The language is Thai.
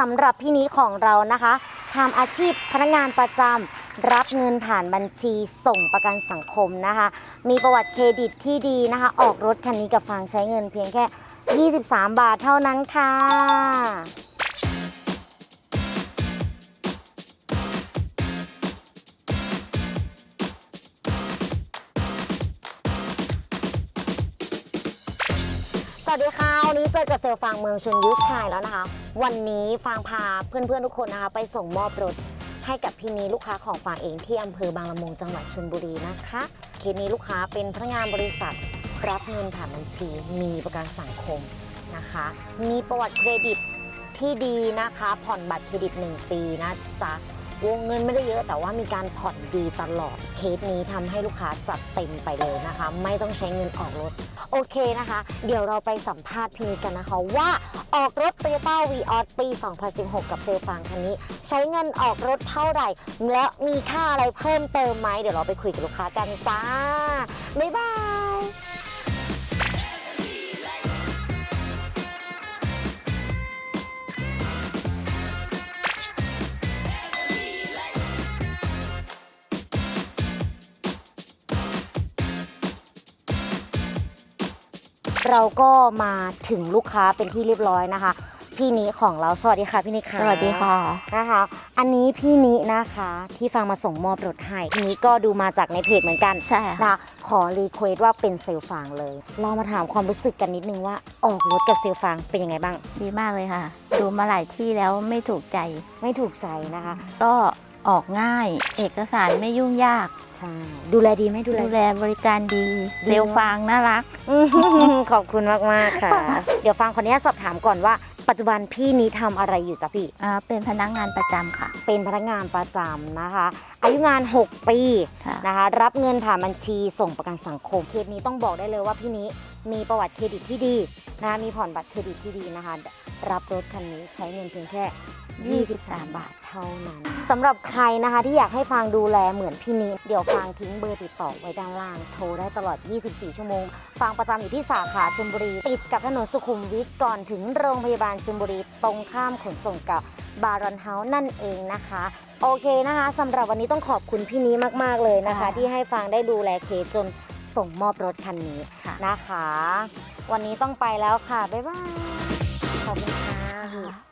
สำหรับพี่นี้ของเรานะคะทำอาชีพพนักงานประจำรับเงินผ่านบัญชีส่งประกันสังคมนะคะ มีประวัติเครดิตที่ดีนะคะ ออกรถคันนี้กับฟางใช้เงินเพียงแค่ 23 บาทเท่านั้นค่ะ วัสดีค่ะ วันนี้เจอกับเซลฟางเมืองชนยุทธคายแล้วนะคะ วันนี้ฟางพาเพื่อนๆทุกคนนะคะ ไปส่งมอบรถให้กับพี่นีลูกค้าของฟางเองที่อำเภอบางละมุงจังหวัดชลบุรีนะคะเคสนี้ลูกค้าเป็นพนักงานบริษัท รับเงินผ่านบัญชี มีประกันสังคมนะคะ มีประวัติเครดิตที่ดีนะคะ ผ่อนบัตรเครดิต 1 ปีนะจ๊ะ วงเงินไม่ได้เยอะแต่ว่ามีการผ่อนดีตลอดเคสนี้ทำให้ลูกค้าจัดเต็มไปเลยนะคะ ไม่ต้องใช้เงินออกรถ โอเคนะคะ เดี๋ยวเราไปสัมภาษณ์พี่นิดกันนะคะว่าออกรถ Toyota v ีออปี 2016 กับเซลฟางคันนี้ ใช้เงินออกรถเท่าไหร่ และมีค่าอะไรเพิ่มเติมไหมเดี๋ยวเราไปคุยกับลูกค้ากันจ้าบ๊ายบาย เราก็มาถึงลูกค้าเป็นที่เรียบร้อยนะคะ พี่นิของเราสวัสดีค่ะพี่นิค่ะสวัสดีค่ะนะคะ อันนี้พี่นินะคะที่ฟังมาส่งมอบรถให้พี่นิก็ดูมาจากในเพจเหมือนกันใช่ค่ะนะขอรีเควสว่าเป็นเซลล์ฟางเลย เรามาถามความรู้สึกกันนิดนึงว่าออกรถกับเซลล์ฟางเป็นยังไงบ้าง ดีมากเลยค่ะ ดูมาหลายที่แล้วไม่ถูกใจไม่ถูกใจนะคะ ก็ ออกง่าย เอกสารไม่ยุ่งยาก ใช่ ดูแลดีไหมดูแลดูแลบริการดีดีเซลลฟางน่ารักอืมขอบคุณมากมากๆค่ะ เดี๋ยวฟังคนนี้สอบถามก่อนว่า ปัจจุบันพี่นี้ทำอะไรอยู่จ้ะพี่อ่าเป็นพนักงานประจำค่ะ เป็นพนักงานประจำนะคะ อายุงาน 6 ปีค่ะนะคะ รับเงินผ่านบัญชีส่งประกันสังคมเคสนี้ต้องบอกได้เลยว่าพี่นี้มีประวัติเครดิตที่ดีนะคะมีผ่อนบัตรเครดิตที่ดีนะคะ รับรถคันนี้ใช้เงินเพียงแค่ 23 บาทเท่านั้นสำหรับใครนะคะที่อยากให้ฟางดูแลเหมือนพี่นี้เดี๋ยวฟางทิ้งเบอร์ติดต่อไว้ด้านล่าง โทรได้ตลอด 24 ชั่วโมง ฟางประจำอยู่ที่สาขาชลบุรี ติดกับถนนสุขุมวิทก่อนถึงโรงพยาบาลชลบุรี ตรงข้ามขนส่งกับบารอนเฮาส์นั่นเองนะคะ โอเคนะคะสำหรับวันนี้ต้องขอบคุณพี่นี้มาก ๆ เลยนะคะค่ะที่ให้ฟางได้ดูแลเคสจนส่งมอบรถคันนี้ค่ะนะคะ วันนี้ต้องไปแล้วค่ะ บ๊ายบาย ขอบคุณค่ะค่ะ